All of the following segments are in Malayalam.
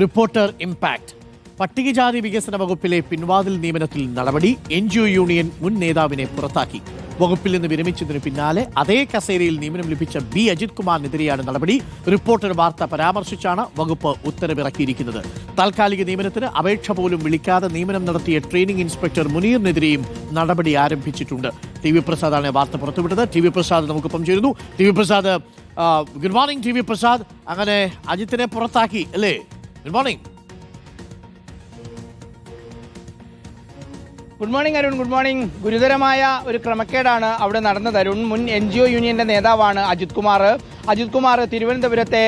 Reporter impact. പട്ടികജാതി വികസന വകുപ്പിലെ പിൻവാതിൽ നിയമനത്തിൽ നടപടി എൻ ജി ഒ യൂണിയൻ മുൻ നേതാവിനെ പുറത്താക്കി. വകുപ്പിൽ നിന്ന് വിരമിച്ചതിന് പിന്നാലെ അതേ കസേരയിൽ നിയമനം ലഭിച്ച ബി അജിത് കുമാറിനെതിരെയാണ് നടപടി. റിപ്പോർട്ടർ വാർത്ത പരാമർശിച്ചാണ് വകുപ്പ് ഉത്തരവിറക്കിയിരിക്കുന്നത്. താൽക്കാലിക നിയമനത്തിന് അപേക്ഷ പോലും വിളിക്കാതെ നിയമനം നടത്തിയ ട്രെയിനിംഗ് ഇൻസ്പെക്ടർ മുനീറിനെതിരെയും നടപടി ആരംഭിച്ചിട്ടുണ്ട്. ടി വി പ്രസാദാണ് വാർത്ത പുറത്തുവിട്ടത്. ടി വി പ്രസാദ് നമുക്കൊപ്പം ചേരുന്നു. T V Prasad good morning T V Prasad. അങ്ങനെ അജിത്തിനെ പുറത്താക്കി അല്ലേ? Good morning good morning Arun good morning ഗുരുതരമായ ഒരു ക്രമക്കേടാണ് അവിടെ നടന്നത്. അരുൺ മുൻ എൻ ജി ഒ യൂണിയന്റെ നേതാവാണ് അജിത് കുമാർ. അജിത് കുമാർ തിരുവനന്തപുരത്തെ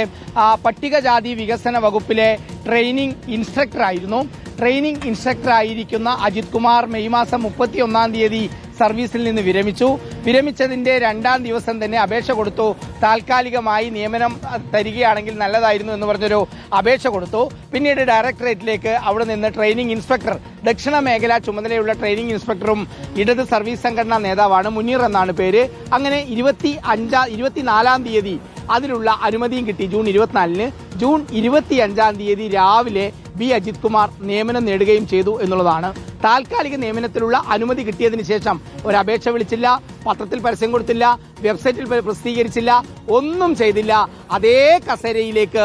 പട്ടികജാതി വികസന വകുപ്പിലെ ട്രെയിനിങ് ഇൻസ്ട്രക്ടറായിരുന്നു. ട്രെയിനിങ് ഇൻസ്ട്രക്ടർ ആയിരിക്കുന്ന അജിത് കുമാർ മെയ് മാസം മുപ്പത്തി ഒന്നാം തീയതി സർവീസിൽ നിന്ന് വിരമിച്ചു. വിരമിച്ചതിന്റെ രണ്ടാം ദിവസം തന്നെ അപേക്ഷ കൊടുത്തു. താൽക്കാലികമായി നിയമനം തരികയാണെങ്കിൽ നല്ലതായിരുന്നു എന്ന് പറഞ്ഞൊരു അപേക്ഷ കൊടുത്തു. പിന്നീട് ഡയറക്ടറേറ്റിലേക്ക് അവിടെ നിന്ന് ട്രെയിനിങ് ഇൻസ്പെക്ടർ ദക്ഷിണ മേഖല ചുമതലയുള്ള ട്രെയിനിങ് ഇൻസ്പെക്ടറും ഇടത് സർവീസ് സംഘടനാ നേതാവാണ് മുനീർ എന്നാണ് പേര്. അങ്ങനെ ഇരുപത്തി അഞ്ചാം ഇരുപത്തിനാലാം തീയതി അതിനുള്ള അനുമതിയും കിട്ടി ജൂൺ ഇരുപത്തിനാലിന്. ജൂൺ ഇരുപത്തി അഞ്ചാം തീയതി രാവിലെ ബി. അജിത് കുമാർ നിയമനം നേടുകയും ചെയ്തു എന്നുള്ളതാണ് താൽക്കാലിക നിയമനത്തിലുള്ള അനുമതി കിട്ടിയതിന് ശേഷം ഒരു അപേക്ഷ വിളിച്ചില്ല പത്രത്തിൽ പരസ്യം കൊടുത്തില്ല വെബ്സൈറ്റിൽ പ്രസിദ്ധീകരിച്ചില്ല ഒന്നും ചെയ്തില്ല. അതേ കസേരയിലേക്ക്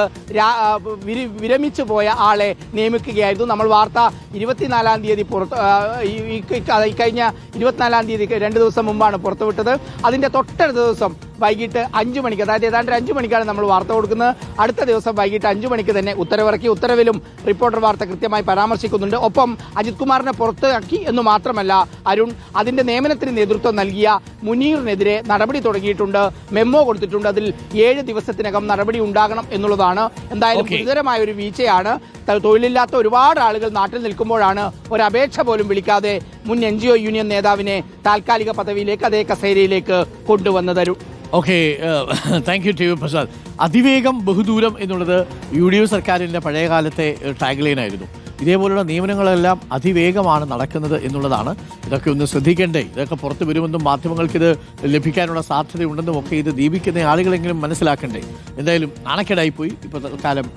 വിരമിച്ചു പോയ ആളെ നിയമിക്കുകയായിരുന്നു നമ്മൾ. വാർത്ത ഇരുപത്തിനാലാം തീയതി പുറത്ത് കഴിഞ്ഞ ഇരുപത്തിനാലാം തീയതി രണ്ട് ദിവസം മുമ്പാണ് പുറത്തുവിട്ടത്. അതിന്റെ തൊട്ടടുത്ത ദിവസം വൈകിട്ട് അഞ്ചു മണിക്ക് അതായത് ഏതാണ്ട് അഞ്ചു മണിക്കാണ് നമ്മൾ വാർത്ത കൊടുക്കുന്നത്. അടുത്ത ദിവസം വൈകിട്ട് അഞ്ചു മണിക്ക് തന്നെ ഉത്തരവിറക്കി ഉത്തരവിലും റിപ്പോർട്ടർ വാർത്ത കൃത്യമായി പരാമർശിക്കുന്നുണ്ട്. ഒപ്പം അജിത് കുമാറിനെ പുറത്താക്കി എന്ന് മാത്രമല്ല അരുൺ അതിന്റെ നിയമനത്തിന് നേതൃത്വം നൽകിയ മുനീറിനെതിരെ നടപടി തുടങ്ങിയിട്ടുണ്ട്. മെമ്മോ കൊടുത്തിട്ടുണ്ട്. അതിൽ ഏഴ് ദിവസത്തിനകം നടപടി ഉണ്ടാകണം എന്നുള്ളതാണ്. എന്തായാലും. ഗുരുതരമായ ഒരു വീഴ്ചയാണ്. തൊഴിലില്ലാത്ത ഒരുപാട് ആളുകൾ നാട്ടിൽ നിൽക്കുമ്പോഴാണ് ഒരു അപേക്ഷ പോലും വിളിക്കാതെ മുൻ എൻ യൂണിയൻ നേതാവിനെ താൽക്കാലിക പദവിയിലേക്ക് അതേ കസേരയിലേക്ക് കൊണ്ടുവന്നത് Arun. Okay thank you T V Prasad. അതിവേഗം ബഹുദൂരം എന്നുള്ളത് യു ഡി എഫ് സർക്കാരിന്റെ പഴയകാലത്തെ ടാഗ്ലൈനായിരുന്നു ഇതേപോലുള്ള നിയമനങ്ങളെല്ലാം അതിവേഗമാണ് നടക്കുന്നത് എന്നുള്ളതാണ്. ഇതൊക്കെ ഒന്ന് ശ്രദ്ധിക്കേണ്ടേ. ഇതൊക്കെ പുറത്തു വരുമെന്നും മാധ്യമങ്ങൾക്ക് ഇത് ലഭിക്കാനുള്ള സാധ്യതയുണ്ടെന്നും ഒക്കെ ഇത് ദീപിക്കുന്ന ആളുകളെങ്കിലും മനസ്സിലാക്കണ്ടേ. എന്തായാലും നാണക്കേടായിപ്പോയി ഇപ്പോൾ തൽക്കാലം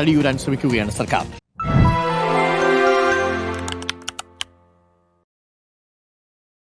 തടിയൂരാൻ ശ്രമിക്കുകയാണ് സർക്കാർ.